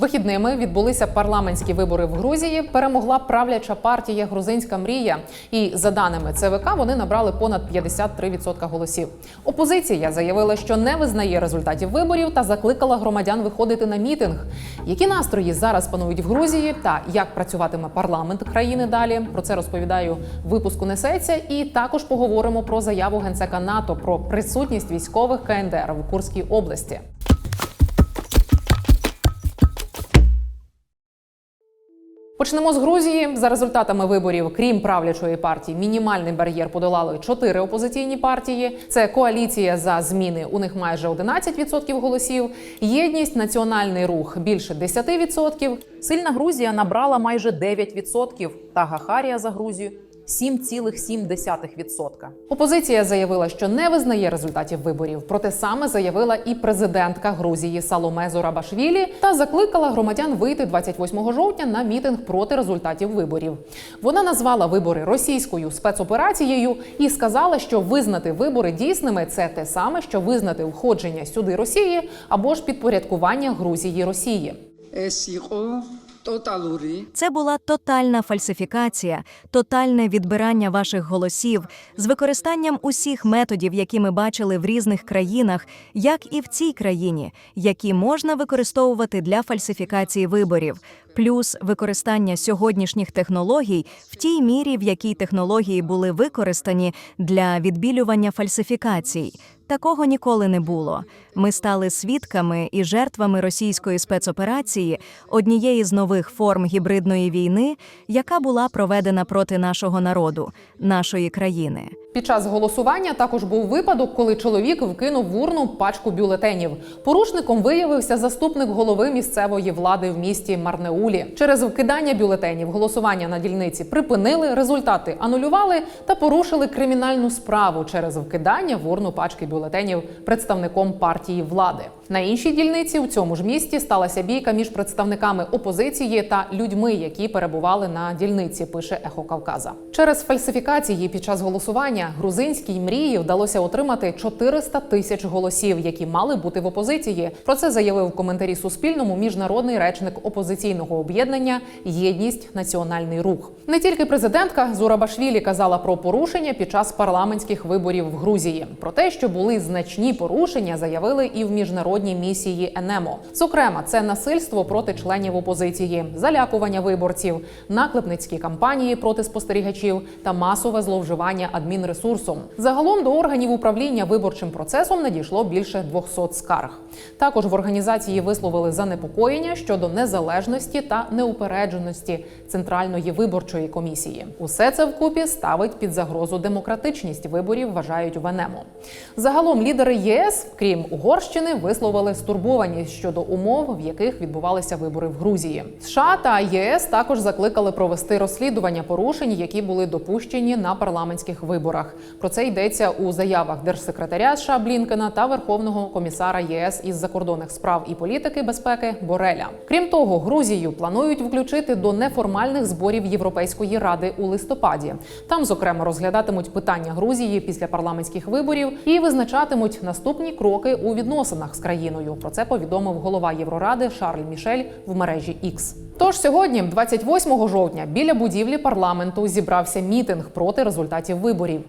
Вихідними відбулися парламентські вибори в Грузії. Перемогла правляча партія Грузинська мрія. І за даними ЦВК, вони набрали понад 53% голосів. Опозиція заявила, що не визнає результатів виборів та закликала громадян виходити на мітинг. Які настрої зараз панують в Грузії та як працюватиме парламент країни далі? Про це розповідаю випуску несеться. І також поговоримо про заяву генсека НАТО про присутність військових КНДР в Курській області. Почнемо з Грузії. За результатами виборів, крім правлячої партії, мінімальний бар'єр подолали чотири опозиційні партії. Це коаліція за зміни. У них майже 11% голосів. Єдність, національний рух більше 10%. Сильна Грузія набрала майже 9%. Та Гахарія за Грузію 7,7%. Опозиція заявила, що не визнає результатів виборів. Проте саме заявила і президентка Грузії Саломе Зорабашвілі та закликала громадян вийти 28 жовтня на мітинг проти результатів виборів. Вона назвала вибори російською спецоперацією і сказала, що визнати вибори дійсними це те саме, що визнати входження сюди Росії або ж підпорядкування Грузії Росії. Це була тотальна фальсифікація, тотальне відбирання ваших голосів з використанням усіх методів, які ми бачили в різних країнах, як і в цій країні, які можна використовувати для фальсифікації виборів, плюс використання сьогоднішніх технологій в тій мірі, в якій технології були використані для відбілювання фальсифікацій. Такого ніколи не було. Ми стали свідками і жертвами російської спецоперації, однієї з нових форм гібридної війни, яка була проведена проти нашого народу, нашої країни. Під час голосування також був випадок, коли чоловік вкинув в урну пачку бюлетенів. Порушником виявився заступник голови місцевої влади в місті Марнеулі. Через вкидання бюлетенів голосування на дільниці припинили, результати анулювали та порушили кримінальну справу через вкидання в урну пачки бюлетенів представником партії влади. На іншій дільниці у цьому ж місті сталася бійка між представниками опозиції та людьми, які перебували на дільниці. Пише Ехо Кавказа. Через фальсифікації під час голосування грузинській мрії вдалося отримати 400 тисяч голосів, які мали бути в опозиції. Про це заявив в коментарі Суспільному міжнародний речник опозиційного об'єднання Єдність Національний рух. Не тільки президентка Зурабашвілі казала про порушення під час парламентських виборів в Грузії. Про те, що були значні порушення, заявили і в міжнародній місії ЕНЕМО. Зокрема, це насильство проти членів опозиції, залякування виборців, наклепницькі кампанії проти спостерігачів та масове зловживання адмінресурсом. Загалом до органів управління виборчим процесом надійшло більше 200 скарг. Також в організації висловили занепокоєння щодо незалежності та неупередженості центральної виборчої комісії. Усе це вкупі ставить під загрозу демократичність виборів, вважають в ЕНЕМО. Загалом лідери ЄС, крім Угорщини, висловили стурбованість щодо умов, в яких відбувалися вибори в Грузії. США та ЄС також закликали провести розслідування порушень, які були допущені на парламентських виборах. Про це йдеться у заявах держсекретаря США Блінкена та Верховного комісара ЄС із закордонних справ і політики безпеки Бореля. Крім того, Грузію планують включити до неформальних зборів Європейської ради у листопаді. Там, зокрема, розглядатимуть питання Грузії після парламентських виборів і визначатимуть наступні кроки у відносинах з країною. Про це повідомив голова Євроради Шарль Мішель в мережі X. Тож сьогодні, 28 жовтня, біля будівлі парламенту зібрався мітинг проти результатів виборів.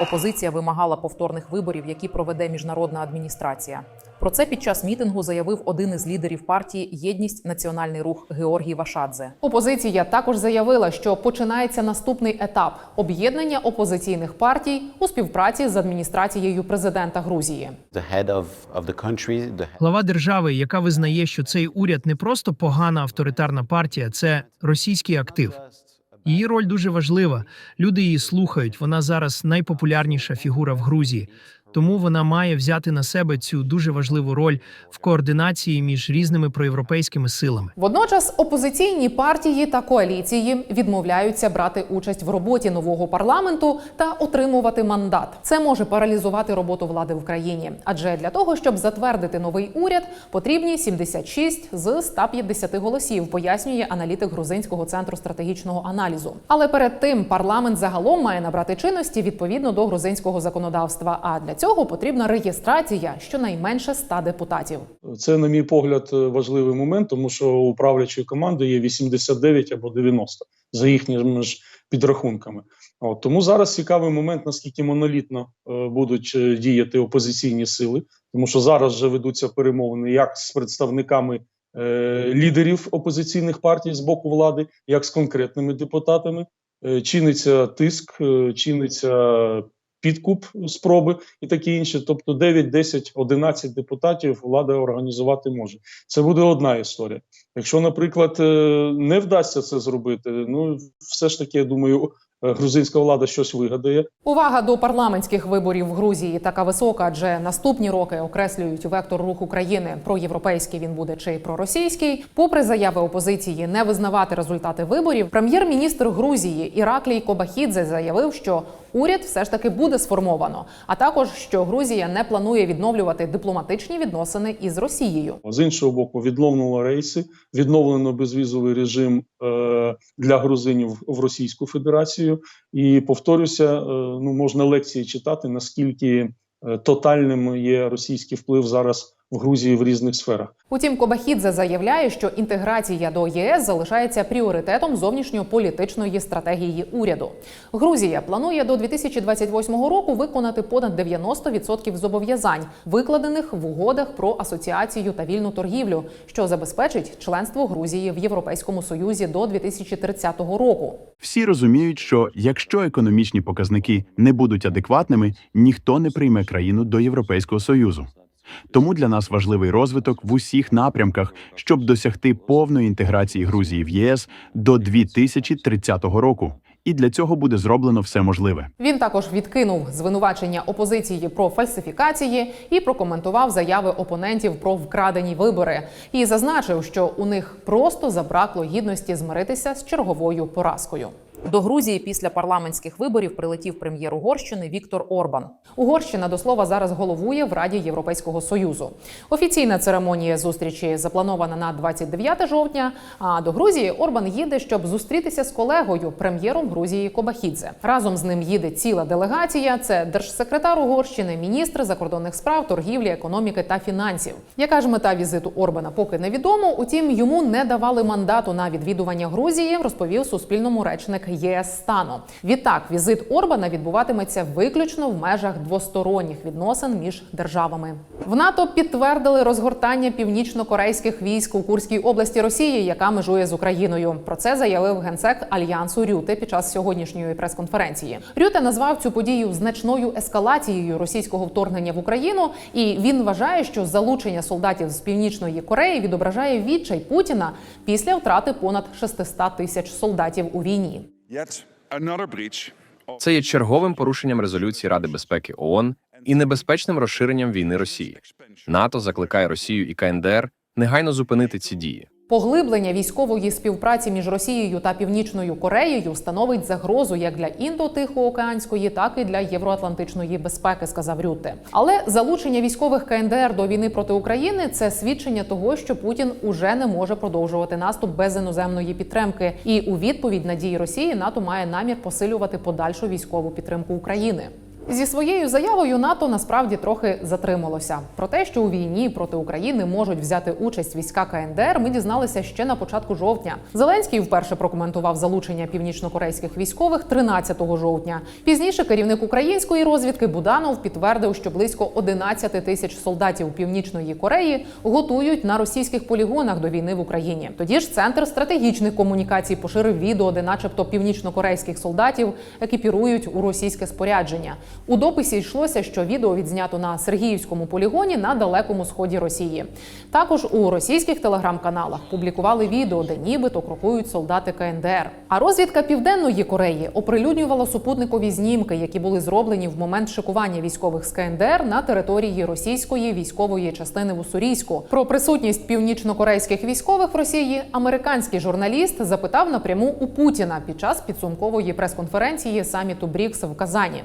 Опозиція вимагала повторних виборів, які проведе міжнародна адміністрація. Про це під час мітингу заявив один із лідерів партії Єдність Національний рух Георгій Вашадзе. Опозиція також заявила, що починається наступний етап об'єднання опозиційних партій у співпраці з адміністрацією президента Грузії. Глава держави, яка визнає, що цей уряд не просто погана авторитарна партія, це російський актив. Її роль дуже важлива. Люди її слухають. Вона зараз найпопулярніша фігура в Грузії. Тому вона має взяти на себе цю дуже важливу роль в координації між різними проєвропейськими силами. Водночас опозиційні партії та коаліції відмовляються брати участь в роботі нового парламенту та отримувати мандат. Це може паралізувати роботу влади в країні, адже для того, щоб затвердити новий уряд, потрібні 76 з 150 голосів, пояснює аналітик грузинського центру стратегічного аналізу. Але перед тим парламент загалом має набрати чинності відповідно до грузинського законодавства. А для цього потрібна реєстрація щонайменше 100 депутатів. Це, на мій погляд, важливий момент, тому що у правлячої команди є 89 або 90 за їхніми ж підрахунками. От тому зараз цікавий момент, наскільки монолітно е, будуть е, діяти опозиційні сили, тому що зараз вже ведуться перемовини як з представниками е, лідерів опозиційних партій з боку влади, як з конкретними депутатами. Е, чиниться тиск, е, чиниться підкуп спроби і таке інше. Тобто 9, 10, 11 депутатів влада організувати може. Це буде одна історія. Якщо, наприклад, е, не вдасться це зробити, ну все ж таки, я думаю, е, грузинська влада щось вигадає. Увага до парламентських виборів в Грузії така висока, адже наступні роки окреслюють вектор руху країни. Проєвропейський він буде чи проросійський. Попри заяви опозиції не визнавати результати виборів, прем'єр-міністр Грузії Іраклій Кобахідзе заявив, що уряд все ж таки буде сформовано, а також що Грузія не планує відновлювати дипломатичні відносини із Росією. З іншого боку, відновлено рейси, відновлено безвізовий режим е, для грузинів в Російську Федерацію. І повторюся, е, ну можна лекції читати, наскільки е, тотальним є російський вплив зараз в Грузії в різних сферах. Утім, Кобахідзе заявляє, що інтеграція до ЄС залишається пріоритетом зовнішньополітичної стратегії уряду. Грузія планує до 2028 року виконати понад 90% зобов'язань, викладених в угодах про асоціацію та вільну торгівлю, що забезпечить членство Грузії в Європейському Союзі до 2030 року. Всі розуміють, що якщо економічні показники не будуть адекватними, ніхто не прийме країну до Європейського союзу. Тому для нас важливий розвиток в усіх напрямках, щоб досягти повної інтеграції Грузії в ЄС до 2030 року. І для цього буде зроблено все можливе. Він також відкинув звинувачення опозиції про фальсифікації і прокоментував заяви опонентів про вкрадені вибори. І зазначив, що у них просто забракло гідності змиритися з черговою поразкою. До Грузії після парламентських виборів прилетів прем'єр Угорщини Віктор Орбан. Угорщина до слова зараз головує в Раді Європейського союзу. Офіційна церемонія зустрічі запланована на 29 жовтня. А до Грузії Орбан їде, щоб зустрітися з колегою, прем'єром Грузії Кобахідзе. Разом з ним їде ціла делегація. Це держсекретар Угорщини, міністр закордонних справ, торгівлі, економіки та фінансів. Яка ж мета візиту Орбана, поки невідомо. Утім, йому не давали мандату на відвідування Грузії, розповів Суспільному речник ЄС стану. Відтак, візит Орбана відбуватиметься виключно в межах двосторонніх відносин між державами. В НАТО підтвердили розгортання північно-корейських військ у Курській області Росії, яка межує з Україною. Про це заявив генсек альянсу Рюте під час сьогоднішньої прес-конференції. Рюте назвав цю подію значною ескалацією російського вторгнення в Україну, і він вважає, що залучення солдатів з північної Кореї відображає відчай Путіна після втрати понад 600 тисяч солдатів у війні. Це є черговим порушенням резолюції Ради безпеки ООН і небезпечним розширенням війни Росії. НАТО закликає Росію і КНДР негайно зупинити ці дії. Поглиблення військової співпраці між Росією та Північною Кореєю становить загрозу як для індо-тихоокеанської, так і для євроатлантичної безпеки, сказав Рютте. Але залучення військових КНДР до війни проти України це свідчення того, що Путін уже не може продовжувати наступ без іноземної підтримки. І у відповідь на дії Росії НАТО має намір посилювати подальшу військову підтримку України. Зі своєю заявою НАТО насправді трохи затрималося. Про те, що у війні проти України можуть взяти участь війська КНДР, ми дізналися ще на початку жовтня. Зеленський вперше прокоментував залучення північнокорейських військових 13 жовтня. Пізніше керівник української розвідки Буданов підтвердив, що близько 11 тисяч солдатів Північної Кореї готують на російських полігонах до війни в Україні. Тоді ж центр стратегічних комунікацій поширив відео, де, начебто, північнокорейських солдатів екіпірують у російське спорядження. У дописі йшлося, що відео відзнято на Сергіївському полігоні на далекому сході Росії. Також у російських телеграм-каналах публікували відео, де нібито крокують солдати КНДР. А розвідка Південної Кореї оприлюднювала супутникові знімки, які були зроблені в момент шикування військових з КНДР на території російської військової частини в Уссурійську. Про присутність північнокорейських військових в Росії американський журналіст запитав напряму у Путіна під час підсумкової прес-конференції саміту БРІКС в Казані.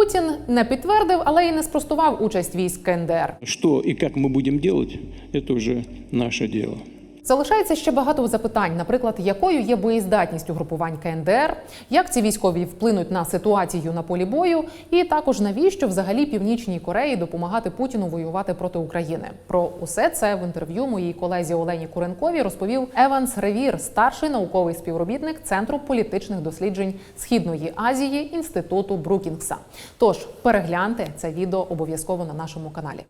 Путін не підтвердив, але й не спростував участь військ КНДР. Що і как ми будемо робити, це вже наше дело. Залишається ще багато запитань, наприклад, якою є боєздатність угрупувань КНДР, як ці військові вплинуть на ситуацію на полі бою, і також навіщо взагалі північній Кореї допомагати Путіну воювати проти України. Про усе це в інтерв'ю моїй колезі Олені Куренковій розповів Еванс Ревір, старший науковий співробітник Центру політичних досліджень Східної Азії інституту Брукінгса. Тож перегляньте це відео обов'язково на нашому каналі.